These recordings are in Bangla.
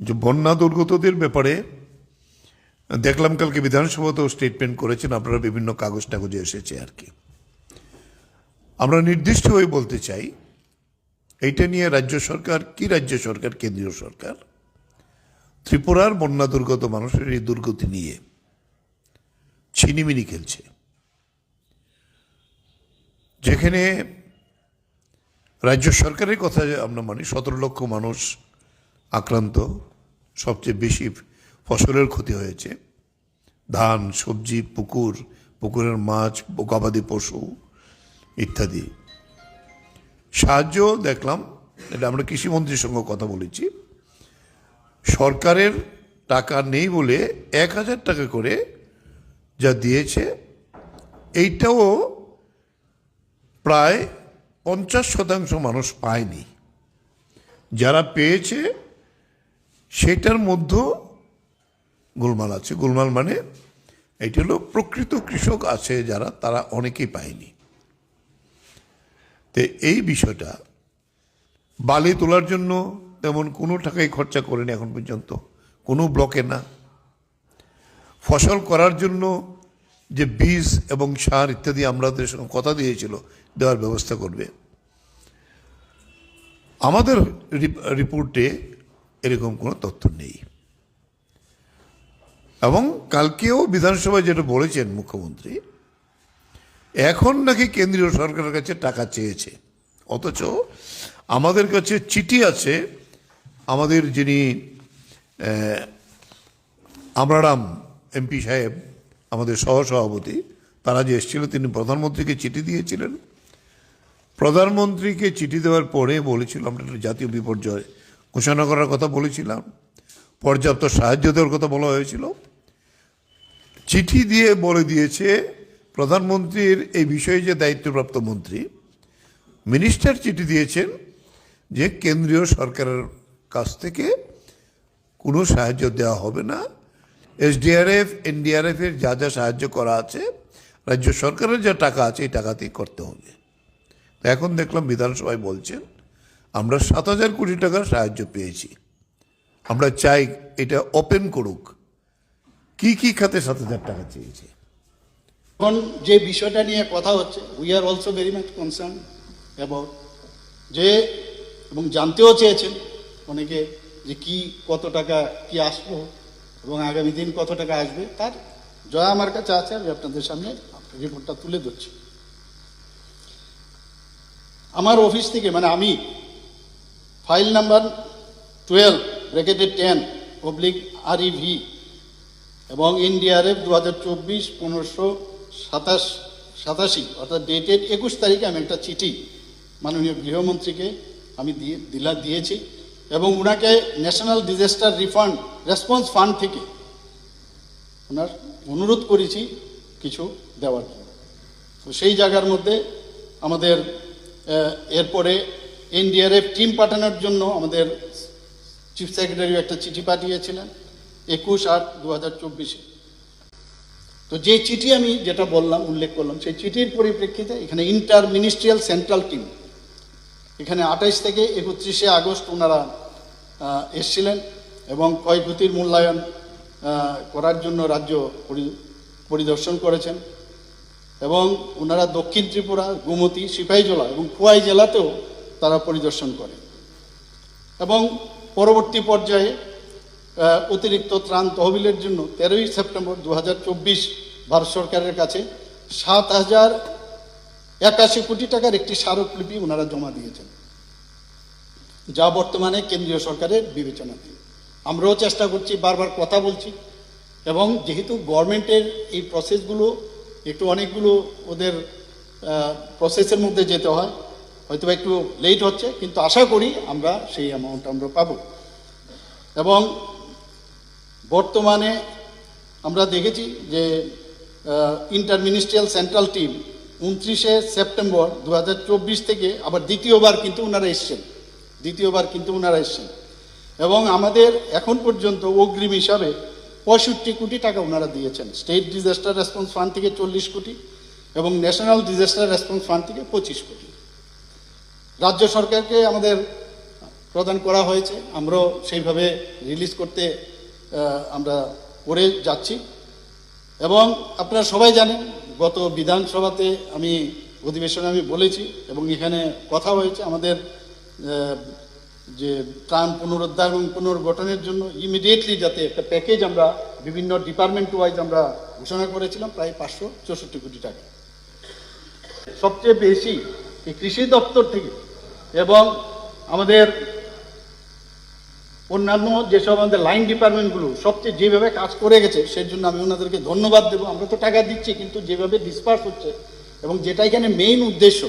যে বন্যা দুর্গতদের ব্যাপারে দেখলাম কালকে বিধানসভাতেও স্টেটমেন্ট করেছেন, আপনারা বিভিন্ন কাগজ টাগজে এসেছে আর কি। আমরা নির্দিষ্ট হয়ে বলতে চাই, এইটা নিয়ে রাজ্য সরকার, কি রাজ্য সরকার, কেন্দ্রীয় সরকার? ত্রিপুরার বন্যা দুর্গত মানুষের এই দুর্গতি নিয়ে ছিনিমিনি খেলছে। যেখানে রাজ্য সরকারের কথা আমরা মানি, সতেরো লক্ষ মানুষ আক্রান্ত সবচেয়ে বেশি ফসলের ক্ষতি হয়েছে। ধান, সবজি, পুকুর, পুকুরের মাছ গবাদি পশু ইত্যাদি। সাহায্য দেখলাম, এটা আমরা কৃষিমন্ত্রীর সঙ্গে কথা বলেছি। সরকারের টাকা নেই বলে এক হাজার টাকা করে যা দিয়েছে, এইটাও প্রায় পঞ্চাশ শতাংশ মানুষ পায়নি। যারা পেয়েছে সেটার মধ্যে গোলমাল আছে। গোলমাল মানে এইটা হলো প্রকৃত কৃষক আছে যারা তারা অনেকেই পায়নি। তো এই বিষয়টা বালি তোলার জন্য তেমন কোনো টাকাই খরচা করেনি এখন পর্যন্ত। কোনো ব্লকে না। ফসল করার জন্য যে বীজ এবং সার ইত্যাদি আমাদের সঙ্গে কথা দিয়েছিল, দেওয়ার ব্যবস্থা করবে। আমাদের রিপ- রিপোর্টে এরকম কোনো তথ্য নেই। এবং কালকেও বিধানসভায় যেটা বলেছেন মুখ্যমন্ত্রী, এখন নাকি কেন্দ্রীয় সরকারের কাছে টাকা চেয়েছে। অথচ আমাদের কাছে চিঠি আছে, আমাদের যিনি আমরারাম এমপি সাহেব, আমাদের সহসভাপতি, তারা যে এসেছিল, তিনি প্রধানমন্ত্রীকে চিঠি দিয়েছিলেন। প্রধানমন্ত্রীকে চিঠি দেওয়ার পরে বলেছিল, আমরা একটা জাতীয় বিপর্যয় ঘোষণা করার কথা বলেছিলাম, পর্যাপ্ত সাহায্য দেওয়ার কথা বলা হয়েছিল। চিঠি দিয়ে বলে দিয়েছে, প্রধানমন্ত্রীর এই বিষয়ে যে দায়িত্বপ্রাপ্ত মন্ত্রী, মিনিস্টার চিঠি দিয়েছেন যে কেন্দ্রীয় সরকারের কাছ থেকে কোনো সাহায্য দেওয়া হবে না। এসডিআরএফ, এনডিআরএফ এর যা যা সাহায্য করা আছে, রাজ্য সরকারের যা টাকা আছে, এই টাকাতেই করতে হবে। এখন দেখলাম বিধানসভায় বলছেন আমরা সাত হাজার কোটি টাকার সাহায্য পেয়েছি। আমরা চাই এটা ওপেন করুক। কি কি খাতে সাত হাজার টাকা চেয়েছে? এখন যে বিষয়টা নিয়ে কথা হচ্ছে we are also very much concern about যে, এবং জানতেও চেয়েছেন অনেকে যে কি, কত টাকা, কি আসলো এবং আগামী দিন কত টাকা আসবে, তার জয়া আমার কাছে আছে, আমি আপনাদের সামনে রিপোর্টটা তুলে ধরছি। আমার অফিস থেকে মানে আমি file number twelve bracketed ten oblique R V এবং এনডিআরএফ দু হাজার চব্বিশ পনেরোশো সাতাশ, সাতাশি, অর্থাৎ ডেটেড একুশ তারিখে আমি একটা চিঠি মাননীয় গৃহমন্ত্রীকে আমি দিয়ে, দিলা, দিয়েছি এবং ওনাকে national disaster refund response fund থেকে ওনার অনুরোধ করেছি কিছু দেওয়ার জন্য। তো সেই জায়গার মধ্যে আমাদের এরপরে এনডিআরএফ টিম পাঠানোর জন্য আমাদের চিফ সেক্রেটারি একটা চিঠি পাঠিয়েছিলেন, একুশ আট দু হাজার চব্বিশে। তো যে চিঠি আমি যেটা বললাম, উল্লেখ করলাম, সেই চিঠির পরিপ্রেক্ষিতে এখানে ইন্টার মিনিস্ট্রিয়াল সেন্ট্রাল টিম, এখানে আঠাইশ থেকে একত্রিশে আগস্ট ওনারা এসছিলেন এবং ক্ষয়ক্ষতির মূল্যায়ন করার জন্য রাজ্য পরি- পরিদর্শন করেছেন এবং ওনারা দক্ষিণ ত্রিপুরা, গুমতি সিপাহীজলা এবং খোয়াই জেলাতেও তারা পরিদর্শন করে। এবং পরবর্তী পর্যায়ে অতিরিক্ত ত্রাণ তহবিলের জন্য তেরোই সেপ্টেম্বর দু হাজার চব্বিশ ভারত সরকারের কাছে সাত হাজার একাশি কোটি টাকার একটি স্মারকলিপি ওনারা জমা দিয়েছেন, যা বর্তমানে কেন্দ্রীয় সরকারের বিবেচনাধীন আমরাও চেষ্টা করছি, বারবার কথা বলছি, এবং যেহেতু গভর্নমেন্টের এই প্রসেসগুলো একটু অনেকগুলো ওদের প্রসেসের মধ্যে যেতে হয় হয়তো একটু লেট হচ্ছে, কিন্তু আশা করি আমরা সেই অ্যামাউন্ট আমরা পাবো। এবং বর্তমানে আমরা দেখেছি যে ইন্টার মিনিস্ট্রিয়াল সেন্ট্রাল টিম উনত্রিশে সেপ্টেম্বর দু হাজার চব্বিশ থেকে আবার দ্বিতীয়বার কিন্তু ওনারা এসছেন। দ্বিতীয়বার কিন্তু ওনারা এসছেন। এবং আমাদের এখন পর্যন্ত অগ্রিম হিসাবে পঁয়ষট্টি কোটি টাকা ওনারা দিয়েছেন। স্টেট ডিজাস্টার রেসপন্স ফান্ড থেকে চল্লিশ কোটি এবং ন্যাশনাল ডিজাস্টার রেসপন্স ফান্ড থেকে পঁচিশ কোটি। রাজ্য সরকারকে আমাদের প্রদান করা হয়েছে। আমরাও সেইভাবে রিলিজ করতে আমরা করে যাচ্ছি। এবং আপনারা সবাই জানেন, গত বিধানসভাতে আমি অধিবেশনে আমি বলেছি এবং এখানে কথা হয়েছে আমাদের যে ত্রাণ পুনরুদ্ধার এবং পুনর্গঠনের জন্য ইমিডিয়েটলি যাতে একটা প্যাকেজ আমরা বিভিন্ন ডিপার্টমেন্ট ওয়াইজ আমরা ঘোষণা করেছিলাম, প্রায় পাঁচশো চৌষট্টি কোটি টাকা। সবচেয়ে বেশি এই কৃষি দপ্তর থেকে এবং আমাদের অন্যান্য যেসব আমাদের লাইন ডিপার্টমেন্টগুলো সবচেয়ে যেভাবে কাজ করে গেছে সেই জন্য আমি ওনাদেরকে ধন্যবাদ দেবো। আমরা তো টাকা দিচ্ছি, কিন্তু যেভাবে ডিসপার্স হচ্ছে এবং যেটা এখানে মেইন উদ্দেশ্য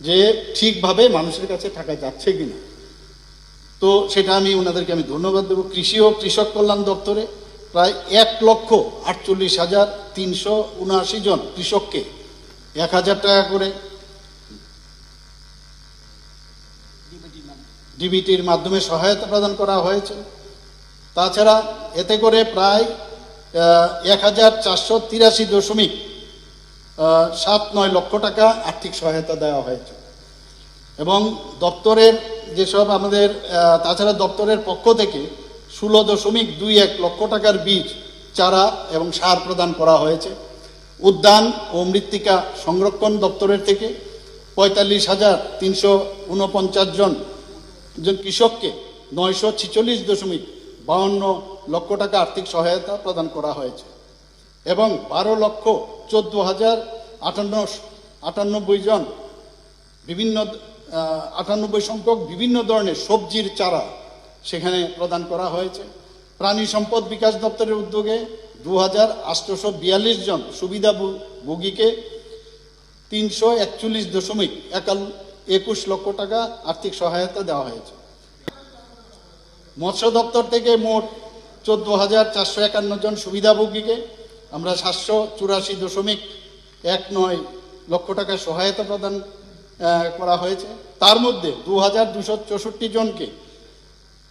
যে ঠিকভাবে মানুষের কাছে টাকা যাচ্ছে কি না তো সেটা আমি ওনাদেরকে আমি ধন্যবাদ দেবো। কৃষি ও কৃষক কল্যাণ দপ্তরে প্রায় এক লক্ষ আটচল্লিশ হাজার তিনশো উনআশি জন কৃষককে এক হাজার টাকা করে ডিবিটির মাধ্যমে সহায়তা প্রদান করা হয়েছে। তাছাড়া এতে করে প্রায় এক হাজার চারশো তিরাশি দশমিক সাত নয় লক্ষ টাকা আর্থিক সহায়তা দেওয়া হয়েছে। এবং দপ্তরের যেসব আমাদের তাছাড়া দপ্তরের পক্ষ থেকে ষোলো দশমিক দুই এক লক্ষ টাকার বীজ, চারা এবং সার প্রদান করা হয়েছে। উদ্যান ও মৃত্তিকা সংরক্ষণ দপ্তরের থেকে পঁয়তাল্লিশ হাজার তিনশো উনপঞ্চাশ জন জন কৃষককে নয়শো ছিচল্লিশ দশমিক বাউন্ন লক্ষ টাকা আর্থিক সহায়তা প্রদান করা হয়েছে এবং বারো লক্ষ চোদ্দ হাজার আটান্ন আটানব্বই জন বিভিন্ন আটানব্বই সংখ্যক বিভিন্ন ধরনের সবজির চারা সেখানে প্রদান করা হয়েছে। প্রাণী সম্পদ বিকাশ দপ্তরের উদ্যোগে দু হাজার আটশোশো বিয়াল্লিশ জন সুবিধাভোগীকে তিনশো একচল্লিশ দশমিক একাল একুশ লক্ষ টাকা আর্থিক সহায়তা দেওয়া হয়েছে। মৎস্য দপ্তর থেকে মোট চোদ্দ হাজার চারশো একান্ন জন সুবিধাভোগীকে আমরা সাতশো চুরাশি দশমিক এক নয় লক্ষ টাকা সহায়তা প্রদান করা হয়েছে। তার মধ্যে দু হাজার দুশো চৌষট্টি জনকে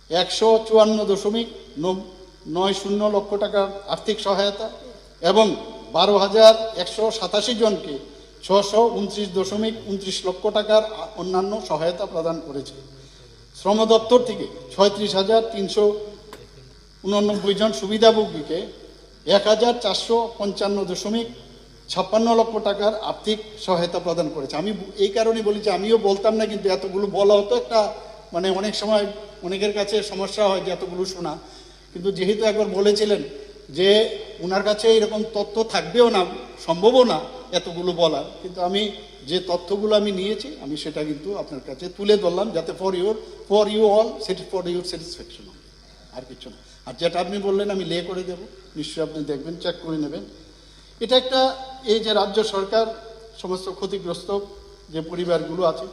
একশো চুয়ান্ন দশমিক নয় শূন্য লক্ষ টাকার আর্থিক সহায়তা এবং বারো হাজার একশো সাতাশি জনকে ছশো উনত্রিশ দশমিক উনত্রিশ লক্ষ টাকার অন্যান্য সহায়তা প্রদান করেছে। শ্রম দপ্তর থেকে ছয়ত্রিশ হাজার তিনশো উননব্বই জন সুবিধাভোগীকে এক হাজার চারশো পঞ্চান্ন দশমিক ছাপ্পান্ন লক্ষ টাকার আর্থিক সহায়তা প্রদান করেছে। আমি এই কারণে বলি যে আমিও বলতাম না, কিন্তু এতগুলো বলা হতো একটা মানে অনেক সময় অনেকের কাছে সমস্যা হয় যে এতগুলো শোনা। কিন্তু যেহেতু একবার বলেছিলেন যে ওনার কাছে এরকম তথ্য থাকবেও না, সম্ভবও না এতগুলো বলার, কিন্তু আমি যে তথ্যগুলো আমি নিয়েছি, আমি সেটা কিন্তু আপনার কাছে তুলে ধরলাম যাতে for your for you all সেটি ফর ইউর স্যাটিসফ্যাকশন হবে। আর কিছু না। আর যেটা আপনি বললেন, আমি লে করে দেব। নিশ্চয়ই আপনি দেখবেন চেক করে নেবেন। এটা একটা, এই যে রাজ্য সরকার সমস্ত ক্ষতিগ্রস্ত যে পরিবারগুলো আছে,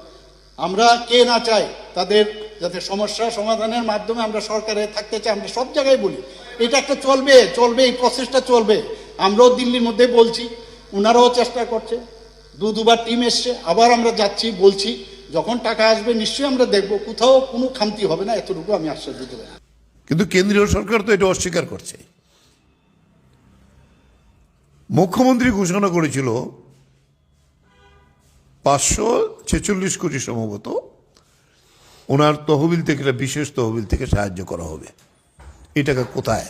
আমরা কে না চাই তাদের যাতে সমস্যা সমাধানের মাধ্যমে আমরা সরকারে থাকতে চাই, আমরা সব জায়গায় বলি। এটা একটা চলবে চলবে, এই প্রসেসটা চলবে। আমরাও দিল্লির মধ্যে বলছি ওনারাও চেষ্টা করছে। দু, দুবার টিম এসছে, আবার আমরা যাচ্ছি, বলছি, যখন টাকা আসবে নিশ্চয়ই আমরা দেখব, কোথাও কোনো খামতি হবে না, এতটুকু আমি আশ্বাস দিতে পারি। কিন্তু কেন্দ্রীয় সরকার তো এটা অস্বীকার করছে। মুখ্যমন্ত্রী ঘোষণা করেছিল পাঁচশো ছেচল্লিশ কোটি সম্ভবত ওনার তহবিল থেকে বিশেষ তহবিল থেকে সাহায্য করা হবে। এই টাকা কোথায়?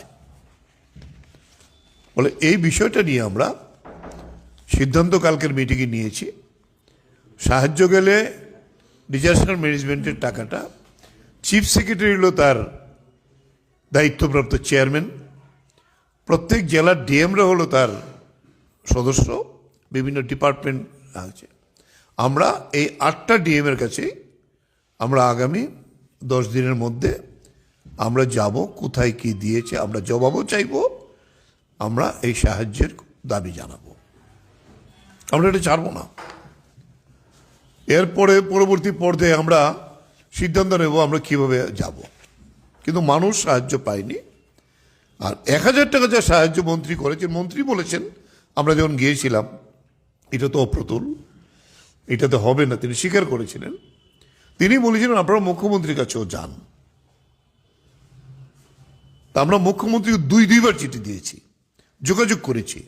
বলে এই বিষয়টা নিয়ে আমরা সিদ্ধান্ত কালকের মিটিংয়ে নিয়েছি। সাহায্য গেলে ডিজাস্টার ম্যানেজমেন্টের টাকাটা। চিফ সেক্রেটারি হলো তার দায়িত্বপ্রাপ্ত চেয়ারম্যান প্রত্যেক জেলার ডিএমরা হলো তার সদস্য। বিভিন্ন ডিপার্টমেন্ট আছে। আমরা এই আটটা ডিএমের কাছে আমরা আগামী দশ দিনের মধ্যে আমরা যাব, কোথায় কি দিয়েছে, আমরা জবাবও চাইব। আমরা এই সাহায্যের দাবি জানাব। আমরা এটা ছাড়বো না। এরপরে পরবর্তী পর্যায়ে আমরা সিদ্ধান্ত নেব আমরা কীভাবে যাব। কিন্তু মানুষ সাহায্য পায়নি। আর এক হাজার টাকা যা সাহায্য মন্ত্রী করেছেন মন্ত্রী বলেছেন, আমরা যখন গিয়েছিলাম, এটা তো অপ্রতুল, এটাতে হবে না, তিনি স্বীকার করেছিলেন। তিনি বলেছিলেন, আপনারা মুখ্যমন্ত্রীর কাছেও যান। আমরা মুখ্যমন্ত্রী দুই দুইবার চিঠি দিয়েছি, যোগাযোগ করেছি।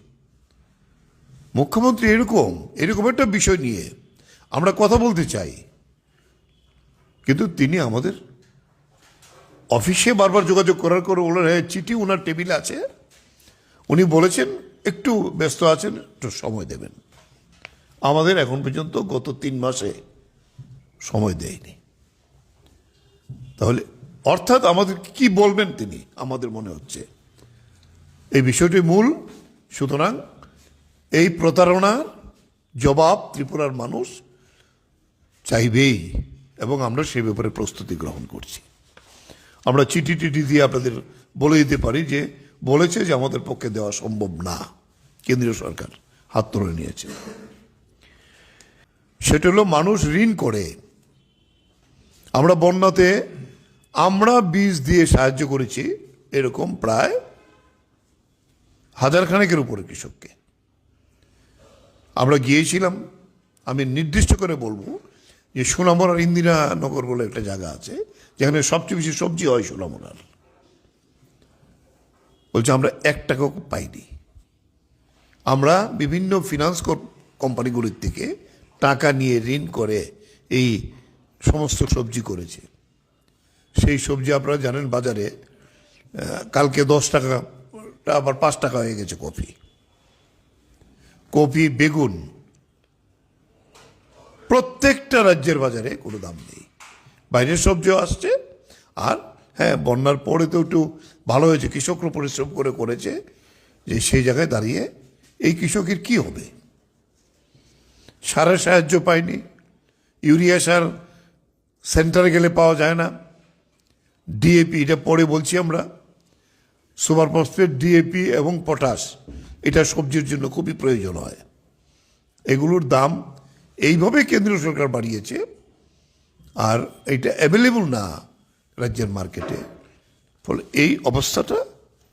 মুখ্যমন্ত্রী এরকম এরকম একটা বিষয় নিয়ে আমরা কথা বলতে চাই। কিন্তু তিনি আমাদের অফিসে বারবার যোগাযোগ করার করে ওনার চিঠি, ওনার টেবিলে আছে। উনি বলেছেন, একটু ব্যস্ত আছেন, একটু সময় দেবেন। আমাদের এখন পর্যন্ত গত তিন মাসে সময় দেয়নি। তাহলে অর্থাৎ আমাদের কি বলবেন তিনি? আমাদের মনে হচ্ছে। এই বিষয়টি মূল, সুতরাং এই প্রতারণার জবাব ত্রিপুরার মানুষ চাইবেই এবং আমরা সে ব্যাপারে প্রস্তুতি গ্রহণ করছি। আমরা চিঠি টিটি দিয়ে আপনাদের বলে দিতে পারি যে বলেছে যে আমাদের পক্ষে দেওয়া সম্ভব না। কেন্দ্রীয় সরকার হাত তুলে নিয়েছে। সেটা হলো মানুষ ঋণ করে। আমরা বন্যাতে আমরা বীজ দিয়ে সাহায্য করেছি, এরকম প্রায় হাজার খানেকের উপরে কৃষককে। আমরা গিয়েছিলাম, আমি নির্দিষ্ট করে বলব যে সোনামরার ইন্দিরানগর বলে একটা জায়গা আছে, যেখানে সবচেয়ে বেশি সবজি হয় সোনামরার। বলছে, আমরা এক টাকাও পাইনি। আমরা বিভিন্ন ফিনান্স কোম্পানিগুলির থেকে টাকা নিয়ে ঋণ করে এই সমস্ত সবজি করেছে। সেই সবজি আপনারা জানেন বাজারে কালকে দশ টাকা, আবার পাঁচ টাকা হয়ে গেছে কফি। কফি বেগুন, প্রত্যেকটা রাজ্যের বাজারে কোনো দাম নেই। বাইরের সবজিও আসছে, আর হ্যাঁ বন্যার পরে তো একটু ভালো হয়েছে, কৃষকরা পরিশ্রম করে করেছে যে সেই জায়গায় দাঁড়িয়ে এই কৃষকের কি হবে? সারের সাহায্য পায়নি ইউরিয়া সার সেন্টারে গেলে পাওয়া যায় না। ডিএপি, এটা পরে বলছি আমরা সুপার ফসফেট ডিএপি এবং পটাশ। এটা সবজির জন্য খুবই প্রয়োজন হয়। এগুলোর দাম এইভাবে কেন্দ্রীয় সরকার বাড়িয়েছে, আর এটা অ্যাভেলেবল না রাজ্যের মার্কেটে ফলে এই অবস্থাটা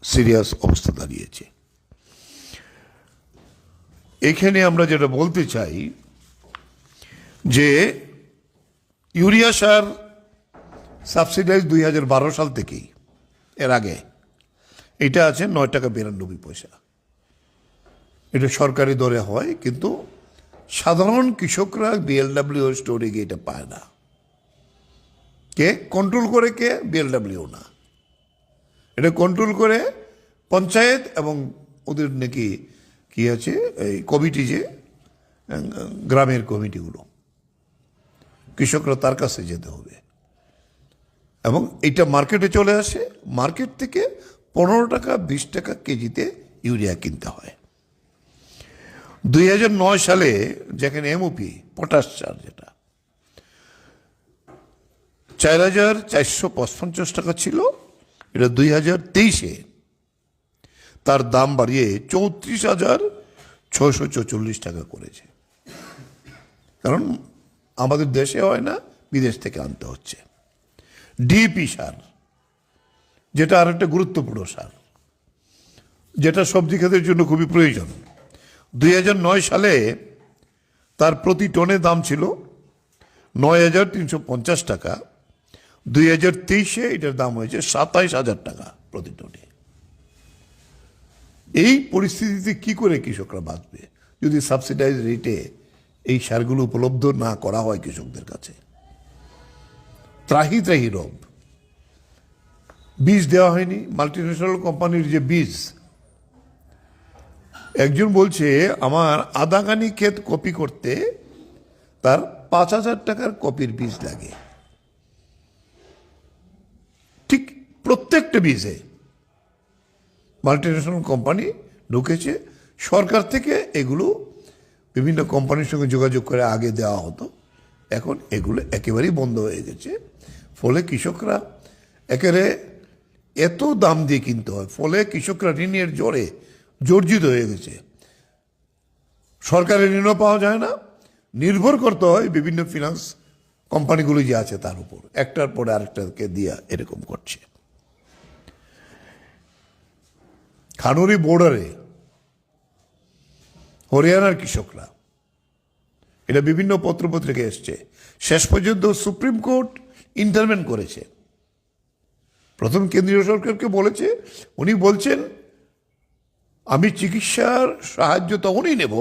সিরিয়াস অবস্থা দাঁড়িয়েছে। এখানে আমরা যেটা বলতে চাই, যে ইউরিয়া সার সাবসিডাইজ দুই হাজার বারো সাল থেকেই, এর আগে। এটা আছে নয় টাকা বিরানব্বই পয়সা। এটা সরকারি দরে হয়, কিন্তু সাধারণ কৃষকরা বিএলডাব্লিউ স্টোরে গিয়ে এটা পায় না। কে? কন্ট্রোল করে কে? বিএলডাব্লিউ না। এটা কন্ট্রোল করে পঞ্চায়েত এবং ওদের নাকি কি আছে? এই কমিটি যে গ্রামের কমিটিগুলো কৃষকরা তার কাছে যেতে হবে। এবং এটা মার্কেটে চলে আসে। মার্কেট থেকে পনেরো টাকা, বিশ টাকা কেজিতে ইউরিয়া কিনতে হয়। দুই হাজার নয় সালে যেখানে এমওপি পটাশ চার যেটা চার হাজার চারশো পঁচপঞ্চাশ টাকা ছিল, এটা দুই হাজার তেইশে। তার দাম বাড়িয়ে চৌত্রিশ হাজার ছশো চৌচল্লিশ টাকা করেছে। কারণ আমাদের দেশে হয় না, বিদেশ থেকে আনতে হচ্ছে। ডিপি সার, যেটা আর একটা গুরুত্বপূর্ণ সার, যেটা সবজি ক্ষেতের জন্য খুবই প্রয়োজন। দুই সালে তার প্রতি টনে দাম ছিল নয় হাজার তিনশো পঞ্চাশ টাকা। দুই হাজার তেইশে এটার দাম হয়েছে সাতাইশ হাজার টাকা প্রতি টনে। এই পরিস্থিতিতে কি করে কৃষকরা বাঁচবে যদি সাবসিডাইজ রেটে এই সারগুলো উপলব্ধ না করা হয় কৃষকদের কাছে? ত্রাহি ত্রাহি রব। বীজ দেওয়া হয়নি মাল্টিন্যাশনাল কোম্পানির যে বীজ একজন বলছে, আমার আদাগানি ক্ষেত কপি করতে তার পাঁচ হাজার টাকার কপির বীজ লাগে। ঠিক প্রত্যেকটা বীজে মাল্টিন্যাশনাল কোম্পানি ঢুকেছে। সরকার থেকে এগুলো বিভিন্ন কোম্পানির সঙ্গে যোগাযোগ করে আগে দেওয়া হতো। এখন এগুলো একেবারেই বন্ধ হয়ে গেছে। ফলে কৃষকরা একেবারে এত দাম দিয়ে কিনতে হয়। ফলে কৃষকরা ঋণের জোরে জর্জিত হয়ে গেছে। সরকারের ঋণও পাওয়া যায় না। নির্ভর করতে হয় বিভিন্ন ফিনান্স কোম্পানিগুলো যে আছে তার উপর। একটার পরে আরেকটাকে দিয়া এরকম করছে। খানুরি বর্ডারে হরিয়ানার কৃষকরা, এটা বিভিন্ন পত্রপত্রিকায় এসছে, শেষ পর্যন্ত সুপ্রিম কোর্ট ইন্টারভেন করেছে। প্রথম কেন্দ্রীয় সরকারকে বলেছে, উনি বলছেন আমি চিকিৎসার সাহায্য তখনই নেব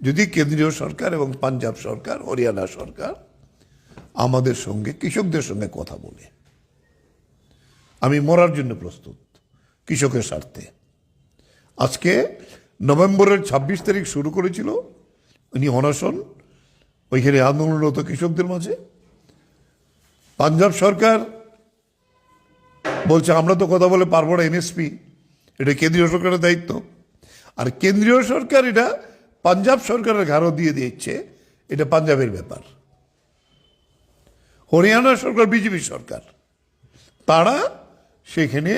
যদি কেন্দ্রীয় সরকার এবং পাঞ্জাব সরকার, হরিয়ানা সরকার আমাদের সঙ্গে, কৃষকদের সঙ্গে কথা বলে। আমি মরার জন্য প্রস্তুত, কৃষকের স্বার্থে। আজকে নভেম্বরের ২৬ তারিখ শুরু করেছিল উনি অনশন ওইখানে আন্দোলনরত কৃষকদের মাঝে। পাঞ্জাব সরকার বলছে, আমরা তো কথা বলে পারব না এনএসপি এটা কেন্দ্রীয় সরকারের দায়িত্ব। আর কেন্দ্রীয় সরকার এটা পাঞ্জাব সরকারের ঘাড়ও দিয়ে দিচ্ছে এটা পাঞ্জাবের ব্যাপার। হরিয়ানা সরকার, বিজেপি সরকার, তারা সেখানে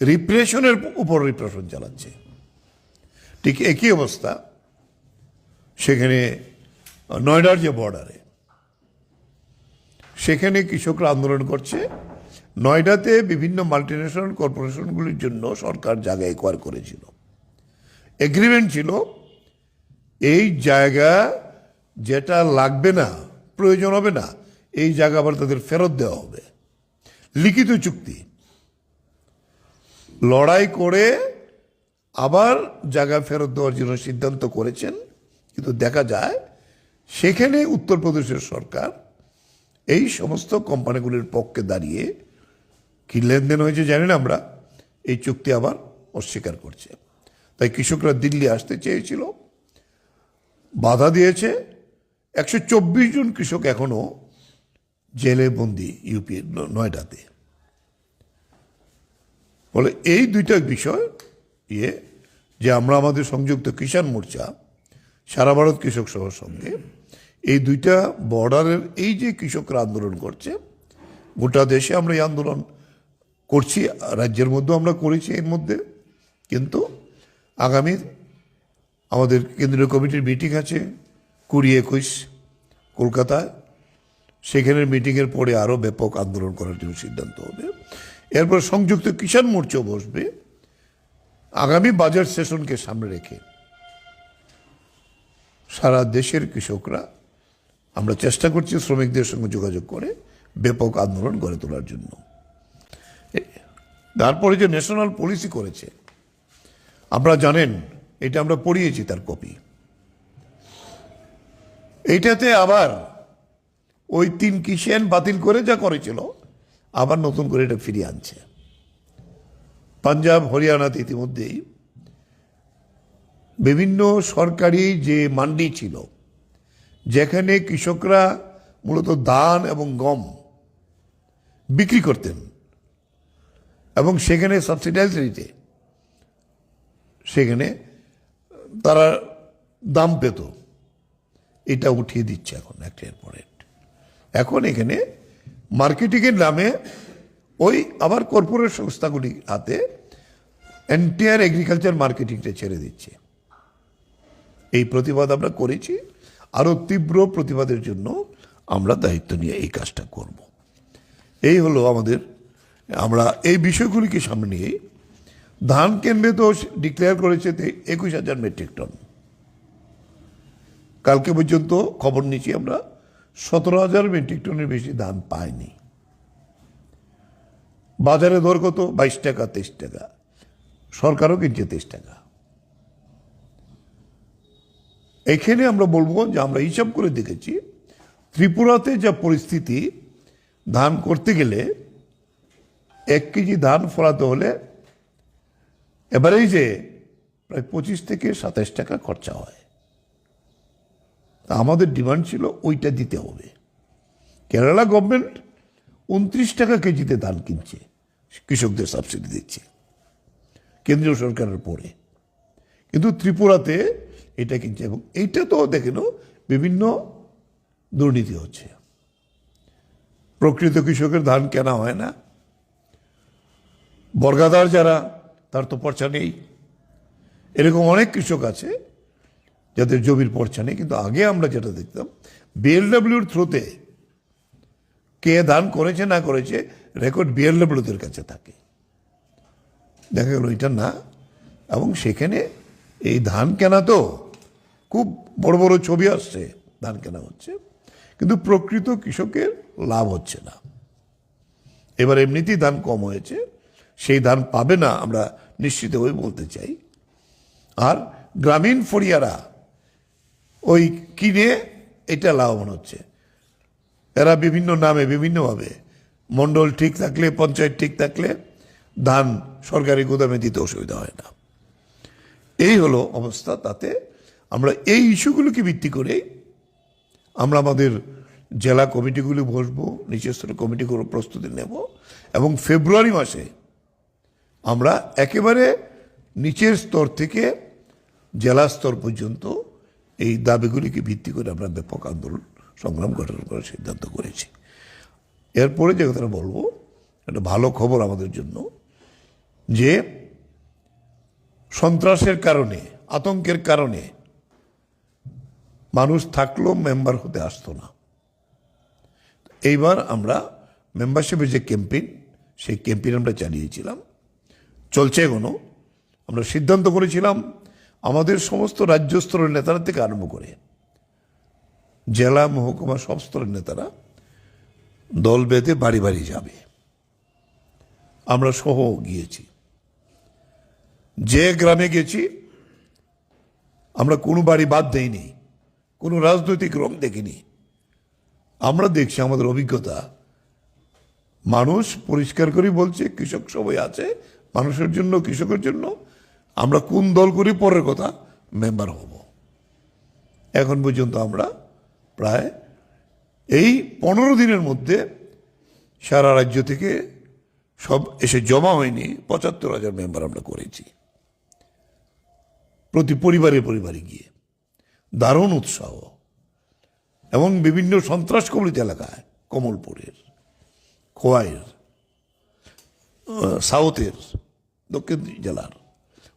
রিপ্রেশনের উপর রিপ্রেশন চালাচ্ছে। ঠিক একই অবস্থা সেখানে নয়ডার যে বর্ডারে সেখানে কৃষকরা আন্দোলন করছে নয়ডাতে বিভিন্ন মাল্টিনেশনাল কর্পোরেশনগুলির জন্য সরকার জায়গা একোয়ার করেছিল। এগ্রিমেন্ট ছিল, এই জায়গা যেটা লাগবে না, প্রয়োজন হবে না, এই জায়গা আবার তাদের ফেরত দেওয়া হবে। লিখিত চুক্তি। লড়াই করে আবার জায়গা ফেরত দেওয়ার জন্য সিদ্ধান্ত করেছেন, কিন্তু দেখা যায় সেখানে উত্তরপ্রদেশের সরকার এই সমস্ত কোম্পানিগুলির পক্ষে দাঁড়িয়ে কি লেনদেন হয়েছে জানি না আমরা, এই চুক্তি আবার অস্বীকার করছে। তাই কৃষকরা দিল্লি আসতে চেয়েছিল, বাধা দিয়েছে। একশো চব্বিশ জন কৃষক এখনও জেলে বন্দি ইউপি নয়ডাতে বলে এই দুইটা বিষয় ইয়ে যে আমরা আমাদের সংযুক্ত কিষাণ মোর্চা, সারা ভারত কৃষক সভার সঙ্গে, এই দুইটা বর্ডারের এই যে কৃষকরা আন্দোলন করছে, গোটা দেশে আমরা এই আন্দোলন করছি, রাজ্যের মধ্যেও আমরা করেছি এর মধ্যে। কিন্তু আগামী আমাদের কেন্দ্রীয় কমিটির মিটিং আছে কুড়ি একুশ কলকাতায়। সেখানের মিটিংয়ের পরে আরও ব্যাপক আন্দোলন করার জন্য সিদ্ধান্ত হবে। এরপর সংযুক্ত কিষাণ মোর্চাও বসবে। আগামী বাজার সেশনকে সামনে রেখে সারা দেশের কৃষকরা, আমরা চেষ্টা করছি শ্রমিকদের সঙ্গে যোগাযোগ করে ব্যাপক আন্দোলন গড়ে তোলার জন্য। তারপরে যে ন্যাশনাল পলিসি করেছে, আপনারা জানেন, এটা আমরা পড়িয়েছি তার কপি। এইটাতে আবার ওই তিন কিষেন বাতিল করে যা করেছিল, আবার নতুন করে এটা ফিরিয়ে আনছে। পাঞ্জাব, হরিয়ানাতে ইতিমধ্যেই বিভিন্ন সরকারি যে মান্ডি ছিল, যেখানে কৃষকরা মূলত ধান এবং গম বিক্রি করতেন এবং সেখানে সাবসিডাইজ সেখানে তারা দাম পেত। এটা উঠিয়ে দিচ্ছে এখন একটার পর এখন এখানে মার্কেটিংয়ের নামে ওই আবার কর্পোরেট সংস্থাগুলি হাতে এন্টায়ার এগ্রিকালচার মার্কেটিংটা ছেড়ে দিচ্ছে। এই প্রতিবাদ আমরা করেছি। আরও তীব্র প্রতিবাদের জন্য আমরা দায়িত্ব নিয়ে এই কাজটা করব। এই হলো আমাদের আমরা এই বিষয়গুলিকে সামনে নিয়ে ধান কেন্দ্রে তো ডিক্লেয়ার করেছে একুশ হাজার মেট্রিক টন কালকে পর্যন্ত খবর নিয়েছি আমরা, সতেরো হাজার মেট্রিক টনের বেশি ধান পায়নি। বাজারে দর কত? বাইশ টাকা, তেইশ টাকা। সরকারও কিনছে তেইশ টাকা। এখানে আমরা বলব যে আমরা হিসাব করে দেখেছি, ত্রিপুরাতে যা পরিস্থিতি ধান করতে গেলে এক কেজি ধান ফলাতে হলে যে প্রায় পঁচিশ থেকে সাতাশ টাকা খরচা হয়। তা আমাদের ডিমান্ড ছিল ওইটা দিতে হবে। কেরালা গভর্নমেন্ট উনত্রিশ টাকা কেজিতে ধান কিনছে, কৃষকদের সাবসিডি দিচ্ছে, কেন্দ্রীয় সরকারের পরে। কিন্তু ত্রিপুরাতে এটা কিনছে এবং এইটা তো দেখেন বিভিন্ন দুর্নীতি হচ্ছে। প্রকৃত কৃষকের ধান কেনা হয় না। বর্গাদার যারা, তার তো পর্চা নেই। এরকম অনেক কৃষক আছে, যাদের জমির পর্চা নেই, কিন্তু আগে আমরা যেটা দেখতাম বিএলডব্লিউর থ্রুতে কে দান করেছে না করেছে, রেকর্ড বিএলডব্লিউদের কাছে থাকে। দেখা গেল এটা না, এবং সেখানে এই ধান কেনা তো খুব বড় বড় ছবি আসছে, ধান কেনা হচ্ছে, কিন্তু প্রকৃত কৃষকের লাভ হচ্ছে না। এবার এমনিতেই ধান কম হয়েছে। সেই ধান পাবে না, আমরা নিশ্চিত হয়ে বলতে চাই। আর গ্রামীণ ফড়িয়ারা ওই কিনে এটা লাভবান হচ্ছে। এরা বিভিন্ন নামে, বিভিন্নভাবে মণ্ডল ঠিক থাকলে, পঞ্চায়েত ঠিক থাকলে ধান সরকারি গুদামে দিতে অসুবিধা হয় না। এই হলো অবস্থা, তাতে আমরা এই ইস্যুগুলোকে ভিত্তি করে আমরা আমাদের জেলা কমিটিগুলি বসবো, নিচের স্তরের কমিটিগুলো প্রস্তুতি নেব এবং ফেব্রুয়ারি মাসে আমরা একেবারে নিচের স্তর থেকে জেলা স্তর পর্যন্ত এই দাবিগুলিকে ভিত্তি করে আমরা ব্যাপক আন্দোলন, সংগ্রাম গঠন করার সিদ্ধান্ত করেছি। এরপরে যে কথাটা বলব, একটা ভালো খবর আমাদের জন্য যে সন্ত্রাসের কারণে, আতঙ্কের কারণে মানুষ থাকলেও মেম্বার হতে আসতো না। এইবার আমরা মেম্বারশিপের যে ক্যাম্পেইন সেই ক্যাম্পেইন আমরা চালিয়েছিলাম। চলছে এখনও। আমরা সিদ্ধান্ত করেছিলাম আমাদের সমস্ত রাজ্য স্তরের নেতারা থেকে আরম্ভ করে জেলা, মহকুমা সব স্তরের নেতারা দল বেঁধে বাড়ি বাড়ি যাবে। আমরা সহ গিয়েছি। যে গ্রামে গেছি, আমরা কোনো বাড়ি বাদ দেইনি, কোনো রাজনৈতিক রং দেখিনি। আমরা দেখছি আমাদের অভিজ্ঞতা। মানুষ পরিষ্কার করে বলছে, কৃষক সবাই আছে মানুষের জন্য, কৃষকের জন্য, আমরা কোন দল করি, পরের কথা মেম্বার হব। এখন পর্যন্ত আমরা প্রায় এই পনেরো দিনের মধ্যে সারা রাজ্য থেকে সব এসে জমা হয়নি, পঁচাত্তর হাজার মেম্বার আমরা করেছি। প্রতি পরিবারে পরিবারে গিয়ে। দারুণ উৎসাহ। এবং বিভিন্ন সন্ত্রাস কবলিত এলাকায়, কমলপুরের, খোয়াইয়ের সাউথের দক্ষিণ জেলার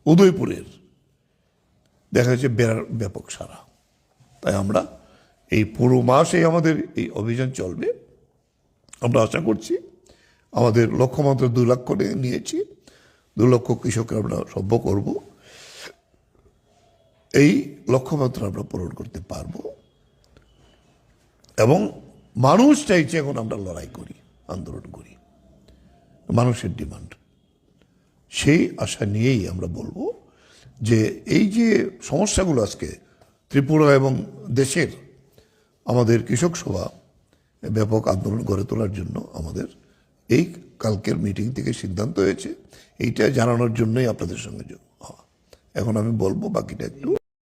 উদয়পুরের। দেখা যাচ্ছে বেড়ার ব্যাপক সারা তাই আমরা এই পুরো মাসে আমাদের এই অভিযান চলবে। আমরা আশা করছি আমাদের লক্ষ্যমাত্রা দু লক্ষ নিয়েছি। দু লক্ষ কৃষককে আমরা সভ্য করব। এই লক্ষ্যমাত্রা আমরা পূরণ করতে পারব। এবং মানুষ চাইছে এখন আমরা লড়াই করি, আন্দোলন করি। মানুষের ডিমান্ড। সেই আশা নিয়েই আমরা বলব যে এই যে সমস্যাগুলো আজকে ত্রিপুরা এবং দেশের আমাদের কৃষক সভা ব্যাপক আন্দোলন গড়ে তোলার জন্য আমাদের এই কালকের মিটিং থেকে সিদ্ধান্ত হয়েছে। এইটা জানানোর জন্যই আপনাদের সঙ্গে এখন আমি বলব বাকিটা একটু